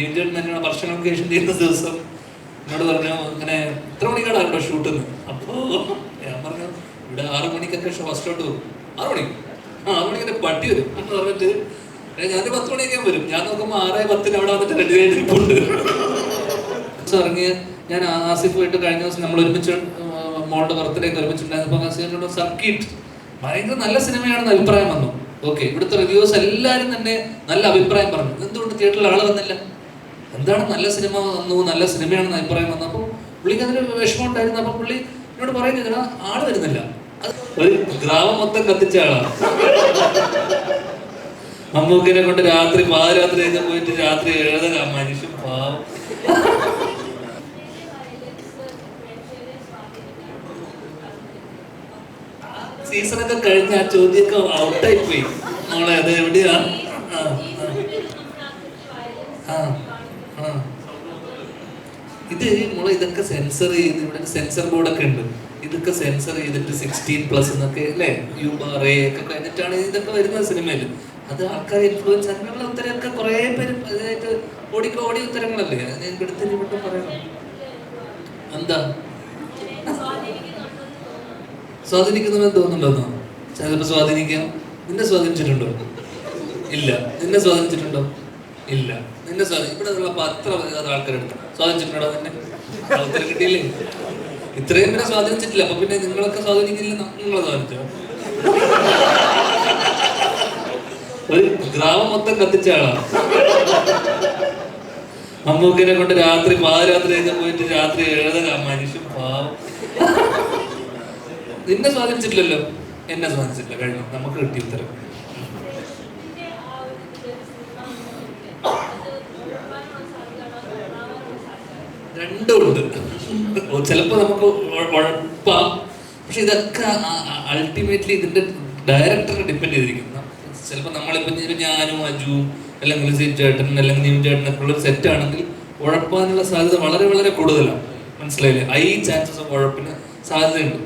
നീഞ്ചേട്ടൻ തന്നെയാണ് വർഷങ്ങൾക്ക് ശേഷം തീരുന്ന ദിവസം എന്നോട് പറഞ്ഞു അങ്ങനെ എത്ര മണിക്കാണ് ഇവിടെ ഷൂട്ട് അപ്പോ ഞാൻ പറഞ്ഞു ഇവിടെ ആറു മണിക്കൊക്കെ ഫസ്റ്റ് ഷോട്ട് വരും. ആറു മണി? ആ ആറു മണിക്ക് പട്ടി വരും. എന്ന് പറഞ്ഞിട്ട് ഞാൻ പത്ത് മണിയൊക്കെ വരും. ഞാൻ നോക്കുമ്പോൾ ആറേ പത്തിന് അവിടെ വന്നിട്ട് റെഡി ആയിട്ടുണ്ട് ഇറങ്ങിയ ഞാൻ ആസിഫുമായിട്ട് കഴിഞ്ഞ ദിവസം നമ്മൾ ഒരുമിച്ച് മോളുടെ ബർത്ത്ഡേക്ക് ഒരുമിച്ചിട്ടുണ്ടായിരുന്നു ആസിഫിനോട് സർക്കിട്ട് ഭയങ്കര നല്ല സിനിമയാണെന്ന് അഭിപ്രായം വന്നു. ഓക്കെ ഇവിടുത്തെ റിവ്യൂസ് എല്ലാവരും തന്നെ നല്ല അഭിപ്രായം പറഞ്ഞു. എന്തുകൊണ്ട് തിയേറ്ററിൽ ആൾ വന്നില്ല? എന്താണ് നല്ല സിനിമ വന്നു നല്ല സിനിമയാണെന്ന് അഭിപ്രായം വന്നപ്പോൾ പുള്ളിക്ക് അതിന് വിഷമം ഉണ്ടായിരുന്നു അപ്പൊ പുള്ളി എന്നോട് പറയുന്നത് ആൾ വരുന്നില്ല. ഒരു ഗ്രാമം മൊത്തം കത്തിച്ച ആളാണ് മമ്മൂക്കിനെ കൊണ്ട് രാത്രി പാതിരാത്രി ഒക്കെ പോയിട്ട് രാത്രി എഴുതുക മനുഷ്യൻ പാവം. സീസണൊക്കെ കഴിഞ്ഞ ആ ചോദ്യമൊക്കെ ഔട്ടായി പോയി. മോളെ അത് എവിടെയാ? ആ. ഇത് മോളെ ഇതൊക്കെ സെൻസർ ചെയ്ത് ഇവിടെ സെൻസർ ബോർഡൊക്കെ ഉണ്ട്. ഇതൊക്കെ സെൻസർ ചെയ്തിട്ട് സിക്സ്റ്റീൻ പ്ലസ് എന്നൊക്കെ അല്ലേ? യു ആർ എ ഒക്കെ കഴിഞ്ഞിട്ടാണ് ഇതൊക്കെ വരുന്നത് സിനിമയിൽ അത് ആൾക്കാർ ഇൻഫ്ലുവൻസ് അങ്ങനെയുള്ള ഉത്തരമൊക്കെ കുറേ പേര് അതായത് ഓടിക്കോ ഓടിയ ഉത്തരങ്ങളല്ലേ? അതിനെ എടുത്തിന് ഇവിടെ പറയണം. എന്താ? സ്വാധീനിക്കുന്നുവെന്ന് തോന്നുന്നുണ്ടോന്നോ ചിലപ്പോൾ സ്വാധീനിക്കാം. നിന്നെ സ്വാധീനിച്ചിട്ടുണ്ടോ? ഇല്ല. നിന്നെ സ്വാധീനിച്ചിട്ടുണ്ടോ? ഇല്ല. നിന്റെ ഇവിടെ ഉള്ള പത്ര ആൾക്കാരെടുത്ത്? സ്വാധീനിച്ചിട്ടുണ്ടോ നിന്നെ? ഉത്തരം കിട്ടിയില്ലേ? ഇത്രയും പേരെ സ്വാധീനിച്ചിട്ടില്ല. അപ്പൊ പിന്നെ നിങ്ങളൊക്കെ സ്വാധീനിക്കില്ല നിങ്ങളെ സ്വാധീനിച്ചോ? ഒരു ഗ്രാമം മൊത്തം കത്തിച്ച ആളാണ് മമ്മൂക്കിനെ കൊണ്ട് രാത്രി പാതിരാത്രി ഒക്കെ പോയിട്ട് രാത്രി എഴുതല. മനുഷ്യൻ പാവം. നിന്നെ സ്വാധീനിച്ചിട്ടില്ലല്ലോ. എന്നെ സ്വാധീനിച്ചിട്ടില്ല. കഴിഞ്ഞു? നമുക്ക് കിട്ടിയ ഉത്തരം. രണ്ടും ഉണ്ട്. ചിലപ്പോൾ നമുക്ക് ഉഴ- ഉഴപ്പാം പക്ഷെ ഇതൊക്കെ അൾട്ടിമേറ്റ്ലി ഇതിന്റെ ഡയറക്ടറിനെ ഡിപ്പെൻഡ് ചെയ്തിരിക്കുന്നു. ചിലപ്പോൾ നമ്മളിപ്പോൾ ഞാനും അജുവും അല്ലെങ്കിൽ സി ചേട്ടൻ അല്ലെങ്കിൽ നീം ചേട്ടനൊക്കെ ഉള്ള സെറ്റ് ആണെങ്കിൽ ഉഴപ്പാനുള്ള സാധ്യത വളരെ വളരെ കൂടുതലാണ്. മനസ്സിലായില്ലേ? ഐ ചാൻസസ് ഓഫ് ഉഴപ്പിന് സാധ്യതയുണ്ട്.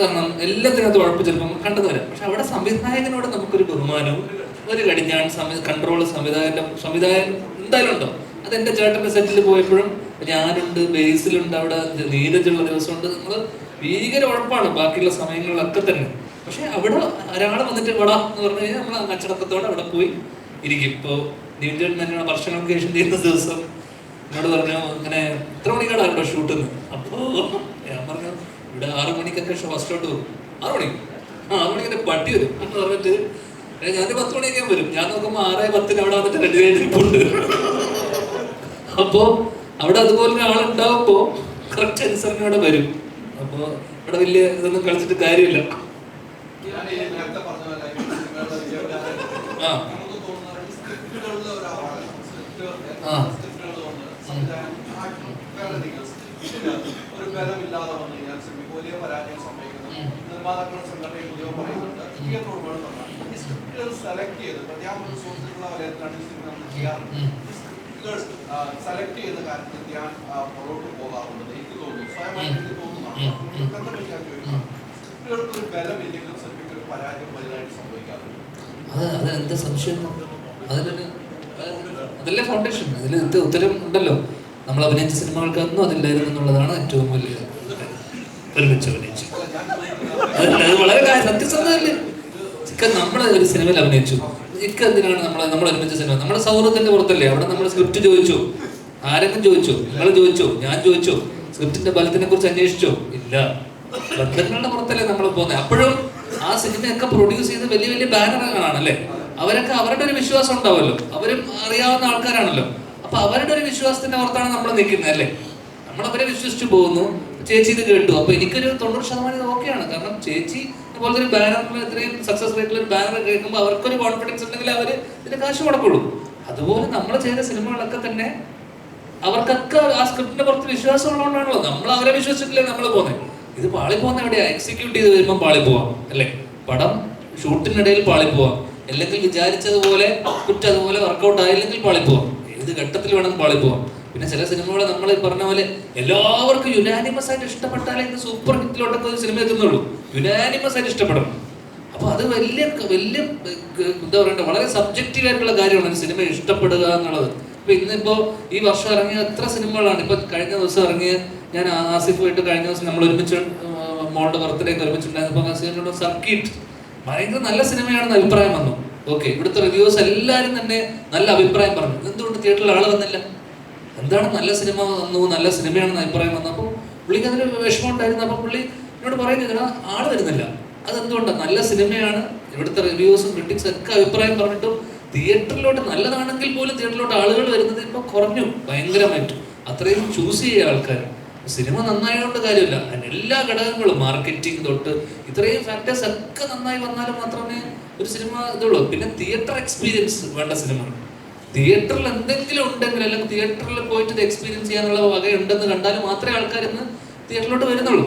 കാരണം എല്ലാത്തിനകത്ത് ഉഴപ്പ് ചിലപ്പോൾ നമുക്ക് കണ്ടത് വരാം പക്ഷെ അവിടെ സംവിധായകനോട് നമുക്കൊരു ബഹുമാനവും ഒരു കടിഞ്ഞാൺ കൺട്രോൾ സംവിധായകന്റെ സംവിധായകൻ എന്തായാലും ഉണ്ടോ? അത് എന്റെ ചേട്ടന്റെ സെറ്റിൽ പോയപ്പോഴും ഞാനുണ്ട് ബേസിലുണ്ട് അവിടെ നീരജുള്ള ദിവസമുണ്ട്. നമ്മൾ ഭീകര ഉഴപ്പാണ് ബാക്കിയുള്ള സമയങ്ങളിലൊക്കെ തന്നെ. പക്ഷെ അവിടെ ഒരാൾ വന്നിട്ട് വട എന്ന് പറഞ്ഞു കഴിഞ്ഞാൽ നമ്മൾ അച്ചടക്കത്തോടെ അവിടെ പോയി ഇരിക്കും. ഇപ്പോൾ നീരജൻ തന്നെയാണ് വർഷങ്ങൾക്ക് ശേഷം ചെയ്യുന്ന ദിവസം. എന്നോട് പറഞ്ഞു അങ്ങനെ എത്ര മണിക്കാണ് അവിടെ ഷൂട്ട് അപ്പോ ഞാൻ പറഞ്ഞു ഇവിടെ ആറു മണിക്കൊക്കെ ഫസ്റ്റ് ഷോട്ട് വരും. ആറു മണി? ആ ആറു എന്റെ പട്ടി വരും. എന്ന് പറഞ്ഞിട്ട് "ഏ, ഞാൻ പത്ത് മണിയൊക്കെ വരും. ഞാൻ നോക്കുമ്പോൾ ആറേ പത്തിന് അവിടെ വന്നിട്ട് റെഡി ആയിട്ടുണ്ട് അപ്പോ അവിടെ അതുപോലെ ആളുണ്ടാവുമ്പോൾ കറക്റ്റ് ആൻസർ അവിടെ വരും. അപ്പോ ഇവിടെ വലിയ ഇതൊന്നും കളിച്ചിട്ട് കാര്യമില്ല. സെലക്ട് ചെയ്ത് സെലക്ട് ചെയ്യുന്ന കാര്യത്തിൽ ഞാൻ ആ, പുറകോട്ട് പോകാറുണ്ട് എനിക്ക് തോന്നുന്നു. എനിക്ക് തോന്നുന്നു. എന്താ ബലമില്ലെങ്കിൽ ഒരു പരാജയം വലുതായിട്ട് സംഭവിക്കാറുണ്ട്. അത് അത് സംശയം? അതിലൊരു അതല്ലേ ഫൗണ്ടേഷൻ അതിൽ എന്ത് ഉത്തരം ഉണ്ടല്ലോ. നമ്മൾ അഭിനയിച്ച സിനിമകൾക്കൊന്നും അതില്ലായിരുന്നു എന്നുള്ളതാണ് ഏറ്റവും വലിയ ഒരുമിച്ച് അഭിനയിച്ചു. അത് വളരെ സത്യസന്ധമല്ലേ നമ്മൾ ഒരു സിനിമയിൽ അഭിനയിച്ചു. ഇക്ക എന്തിനാണ് നമ്മൾ നമ്മൾ ഒരുമിച്ച് സിനിമ? നമ്മുടെ സൗഹൃദത്തിന്റെ പുറത്തല്ലേ? അവിടെ നമ്മൾ സ്ക്രിപ്റ്റ് ചോദിച്ചു. ആരെങ്കിലും ചോദിച്ചു? നിങ്ങൾ ചോദിച്ചു? ഞാൻ ചോദിച്ചു? സ്ക്രിപ്റ്റിന്റെ ബലത്തിനെ കുറിച്ച് അന്വേഷിച്ചോ? ഇല്ല. ബന്ധങ്ങളുടെ പുറത്തല്ലേ നമ്മൾ പോകുന്നത് അപ്പോഴും ആ സിനിമയൊക്കെ പ്രൊഡ്യൂസ് ചെയ്ത് വലിയ വലിയ ബാനറുകളാണ് അല്ലേ അവരൊക്കെ അവരുടെ ഒരു വിശ്വാസം ഉണ്ടാവുമല്ലോ. അവരും അറിയാവുന്ന ആൾക്കാരാണല്ലോ. അപ്പൊ അവരുടെ ഒരു വിശ്വാസത്തിന്റെ പുറത്താണ് നമ്മൾ നിൽക്കുന്നത് അല്ലേ? നമ്മൾ അവരെ വിശ്വസിച്ച് പോകുന്നു. ചേച്ചി ഇത് കേട്ടു. അപ്പൊ എനിക്കൊരു തൊണ്ണൂറ് ശതമാനം ഇത് ഓക്കെയാണ് കാരണം ചേച്ചി ഇതുപോലത്തെ ഒരു ബാനറിൽ ഇത്രയും സക്സസ് റേറ്റിൽ ഒരു ബാനർ കേൾക്കുമ്പോൾ അവർക്കൊരു കോൺഫിഡൻസ് ഉണ്ടെങ്കിൽ അവർ ഇതിന് കാശ് മുടക്കുള്ളൂ അതുപോലെ നമ്മൾ ചെയ്ത സിനിമകളൊക്കെ തന്നെ അവർക്കൊക്കെ ആ സ്ക്രിപ്റ്റിന്റെ പുറത്ത് വിശ്വാസം ഉള്ളതുകൊണ്ടാണല്ലോ. നമ്മൾ അവരെ വിശ്വസിച്ചിട്ടില്ലേ നമ്മൾ പോകുന്നത് ഇത് പാളി പോകുന്ന എവിടെയാ? എക്സിക്യൂട്ട് ചെയ്ത് വരുമ്പോൾ പാളി പോവാം അല്ലേ? പടം ഷൂട്ടിനിടയിൽ പാളി പോവാം. അല്ലെങ്കിൽ വിചാരിച്ചതുപോലെ കുറ്റം അതുപോലെ വർക്കൗട്ട് ആയില്ലെങ്കിൽ പാളി പോവാം. ഏത് ഘട്ടത്തിൽ വേണമെങ്കിൽ പാളി പോവാം. പിന്നെ ചില സിനിമകൾ നമ്മൾ പറഞ്ഞ പോലെ എല്ലാവർക്കും യുനാനിമസ് ആയിട്ട് ഇഷ്ടപ്പെട്ടാലേ ഇത് സൂപ്പർ ഹിറ്റിലോട്ട് സിനിമ എത്തുന്നുള്ളൂ. യുനാനിമസ് ആയിട്ട് ഇഷ്ടപ്പെടണം അപ്പൊ അത് വലിയ വലിയ എന്താ പറയണ്ട വളരെ സബ്ജക്റ്റീവ് ആയിട്ടുള്ള കാര്യമാണ് ഒരു സിനിമ ഇഷ്ടപ്പെടുക എന്നുള്ളത്. ഇപ്പൊ ഇന്നിപ്പോ ഈ വർഷം ഇറങ്ങിയ എത്ര സിനിമകളാണ്? ഇപ്പൊ കഴിഞ്ഞ ദിവസം ഇറങ്ങിയ ഞാൻ ആസിഫുമായിട്ട് കഴിഞ്ഞ ദിവസം നമ്മൾ ഒരുമിച്ച് മോളുടെ ബർത്ത്ഡേക്ക് ഒരുമിച്ചുണ്ടായിരുന്നപ്പോൾ സർക്കിട്ട്. ഭയങ്കര നല്ല സിനിമയാണെന്ന് അഭിപ്രായം വന്നു. ഓക്കെ ഇവിടുത്തെ റിവ്യൂസ് എല്ലാവരും തന്നെ നല്ല അഭിപ്രായം പറഞ്ഞു. എന്തുകൊണ്ട് തിയേറ്ററിൽ ആൾ വന്നില്ല? എന്താണ് നല്ല സിനിമ തന്നു നല്ല സിനിമയാണെന്ന് അഭിപ്രായം വന്നു. അപ്പോൾ പുള്ളിക്ക് അതിന് വിഷമം ഉണ്ടായിരുന്നു അപ്പോൾ പുള്ളി എന്നോട് പറയുന്നത് ആൾ വരുന്നില്ല. അതെന്തുകൊണ്ടാണ് നല്ല സിനിമയാണ്. ഇവിടുത്തെ റിവ്യൂസും ക്രിറ്റിക്സും ഒക്കെ അഭിപ്രായം പറഞ്ഞിട്ടും തിയേറ്ററിലോട്ട് നല്ലതാണെങ്കിൽ പോലും തിയേറ്ററിലോട്ട് ആളുകൾ വരുന്നത് ഇപ്പോൾ കുറഞ്ഞു ഭയങ്കരമായിട്ട്. അത്രയും ചൂസ് ചെയ്യുക ആൾക്കാർ സിനിമ നന്നായതുകൊണ്ട് കാര്യമില്ല. അതിന് എല്ലാ ഘടകങ്ങളും മാർക്കറ്റിംഗ് തൊട്ട് ഇത്രയും ഫാക്ടേഴ്സ് ഒക്കെ നന്നായി വന്നാൽ മാത്രമേ ഒരു സിനിമ ഇതുള്ളൂ. പിന്നെ തിയേറ്റർ എക്സ്പീരിയൻസ് വേണ്ട സിനിമ. തിയേറ്ററിൽ എന്തെങ്കിലും ഉണ്ടെങ്കിൽ അല്ലെങ്കിൽ തിയേറ്ററിൽ പോയിട്ട് എക്സ്പീരിയൻസ് ചെയ്യാനുള്ള വകയുണ്ടെന്ന് കണ്ടാൽ മാത്രമേ ആൾക്കാർ ഇന്ന് തിയേറ്ററിലോട്ട് വരുന്നുള്ളൂ.